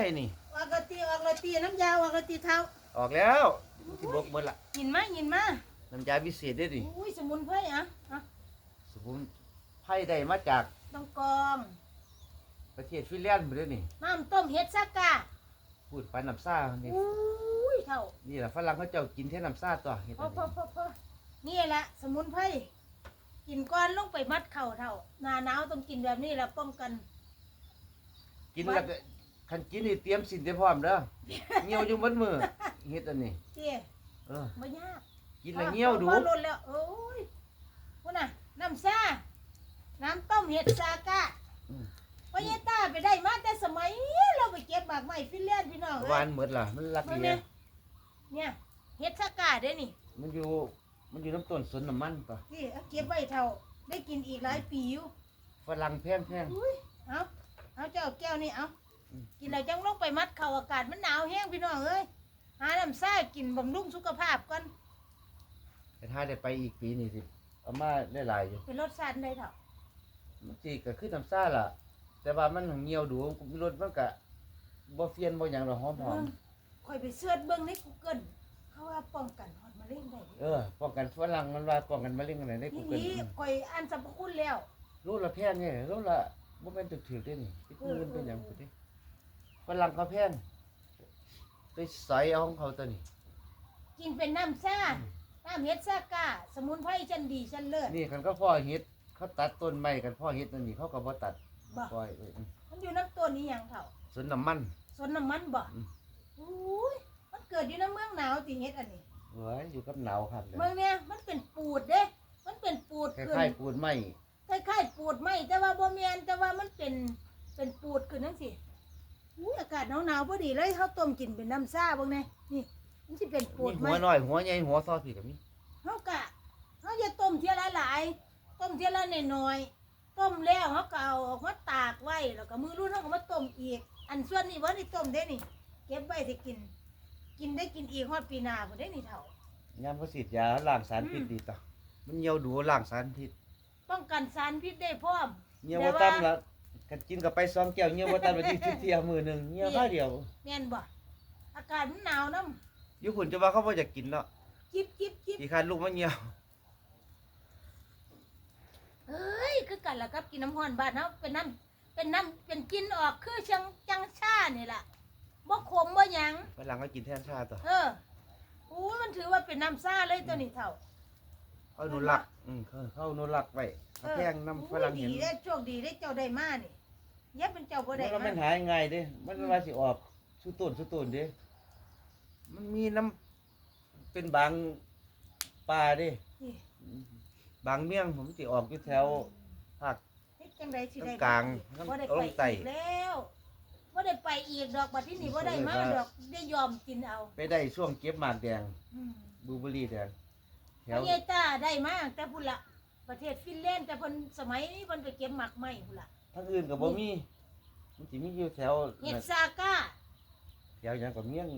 ให้นี่ ออกกะตีออกกะตีน้ำยาออกกะตีเท้าออกแล้วสิบกหมดละยินมายินมาน้ำยาพิเศษได้ดิอุ้ยสมุนไพรอะอะสมุนไพรได้มาจากต้องกองประเทศฟินแลนด์บ่ได้นี่น้ำต้มเห็ดซักกะพูดปานน้ำซ่านี่อุ้ยเท่านี่ล่ะฝรั่งเขาเจ้ากินแท้น้ำซ่าตัวเฮ็ดพอัอนพนี้อพอพอนี่แหละสมุนไพรกินก้อนลงไปมัดเข่าเท่าหน้าหนาวต้องกินแบบนี้แหละป้องกัน กินแล้วก็ คันกินนี่เตรียมสินเตรียมพร้อมเด้อเหี่ยวอยู่หมดมือเฮ็ดอันนี้เตี้ยเออไม่ยากกินแล้วเหี่ยวดูพอลดแล้วโอ้ยพุ่นน่ะน้ำซ่าน้ำต้มเห็ดซากะอืมพ่อยายตาไปได้มาแต่สมัยเราไปเก็บหมากไม้ฟินแลนด์พี่น้องหเอ้วายนหมดล่ะมันรักเบิ่งเลีเนี่ยยเนี่ยเห็ดซากะเด้นี่มันอยู่มันอยู่น้ำต้นสนน้ำมันตัวนี่เอาเก็บไว้เท่าได้กินอีกหลายปีอยู่ฝรั่งแพงแพงอุ้ยเอาเอาเจ้าแก้วนี่เอาอืม กินแล้วจังลงไปมัดเข่าอากาศมันหนาวแห้งพี่น้องเอ้ยหาน้ำซ่ากินบำรุงสุขภาพก่อนแต่ถ้าได้ไปอีกปีนี่สิเอามาได้หลายอยู่เป็นรสชาติได้เท่ามันสิก็คือน้ำซ่าล่ะ แต่ว่ามันเหี่ยวดูรสมันก็บ่เฟียนบ่หยังดอกหอมหอมคอยไปเสิร์ชเบิ่งใน Google เขาว่าป้องกันฮอดมะเร็งได้เออป้องกันฝรั่งมันว่าป้องกันมะเร็งอะไรได้กูนี่เกิลนี่คอยอ่านสรรพคุณแล้วรู้ละแพงไงรู้ละบ่แม่นถึกๆเด้นี่ไปเงินเป็นหยังพุ่นเด้ ฝรั่งเขาแพงไปใส่เอาของเขาตัวนี้ กินเป็นน้ำซ่าน้ำเห็ดซากาสมุนไพรชั้นดีชั้นเลิศนี่คันเขาพ่อเฮ็ดเขาตัดต้นไม้กันพ่อเฮ็ดนั่นนี่เขาก็บ่ตัดบ่ปล่อยไว้อืมมันอยู่น้ำต้นนี้หยังเท่าสวนน้ำมัน สวนน้ำมันบ่อืม อุ้ยมันเกิดอยู่ในเมืองหนาวติเฮ็ดอันนี้ เว้ยอยู่กับหนาวครับเลยเมืองเนี่ยมันเป็นปูดเด้ มันเป็นปูดคขึ้นล้ายๆปูนไม้คล้ายๆปูดไหมแต่ว่าบ่แม่นแต่ว่ามันเป็นเป็นปูดขึ้นจังซี่ อุ้ยอากาศหนาวๆพอดีเลยเฮาต้มกินเป็นน้ำซ่าเบิ่งแน่นี่มันสิเป็นปูมีดไหมหัวน้อยหัวใหญ่หัวซอสพี่ก็มีเฮากะเฮาจะต้มเทียละหลายต้มเทียละน้อยๆต้มแล้วเฮาก็เอาออกมาตากไว้แล้วก็มือรุ่นเฮาก็มาต้มอีก อันส่วนนี้บ่ได้ต้มเด้นี่เก็บไว้สิกิน กินได้กินอีกฮอดปีหน้าพุ่นเด้นี่เฒ่า ยามเขาฉีดยาล้างสารพิษอืม ดีต่อมันเหี่ยวดูล้างสารพิษป้องกันสารพิษได้พร้อม เหี่ยวแต่บ่ว่าต่ำละ กันกินกับไปสองแก้วเหี่ยวบ่ต่ำไปที่สิบเที่ยวมื้อหนึงเหี่ยวข้าวเดียวแม่นบ่อากาศมันหนาวนำอยู่พุ่นจะว่าเขาบ่อยากกินเนาะจิบจิบจิบอีคันลูกมันเหี่ยวเอ้ยคือกันล่ะครับกินน้ำร้อนบ้านเฮาเป็นน้ำเป็นน้ำเป็นกินออกคือจังจังชานี่ล่ะบ่ขมบ่หยังฝรั่งก็กินแทนชาตัวเอออู้ยมันถือว่าเป็นน้ำซ่าเลยตัวนี้เท่าเขาอนุรักษ์อืมเขาเขาอนุรักษ์ไว้เขาแพงน้ำฝรั่งเห็นดีได้โชคดีได้เจ้าได้มานี่ เย็บเป็นเจ้าบ่มันได้ก็มามันหายง่ายเด้มันว่าสิออกสุต้นสุต้นเด้มันมีน้ำเป็นบางป่าเด้นี่บางเมี่ยงผมสิออกอยู่แถวภาคเฮ็ดจังไดสิได้กลางบ่ได้เอาไปลงไต่อีกแล้วบ่ได้ไปอีกดอกบัดที่นี่บ่ได้มาดอกได้ยอมกินเอา ไปได้ช่วงเก็บหมากแดงอืมบลูเบอร์รี่แดงแถพวญายตาได้มาแต่พุ่นละประเทศฟินแลนด์แต่เพิ่นสมัยนี้เพิ่นไปเก็บหมักไม้พุ่นละ ทั้งอื่นก็บ่มีมันสิมีอยู่แถวเห็ดซาก้า แถวหยังก็เมี่ยง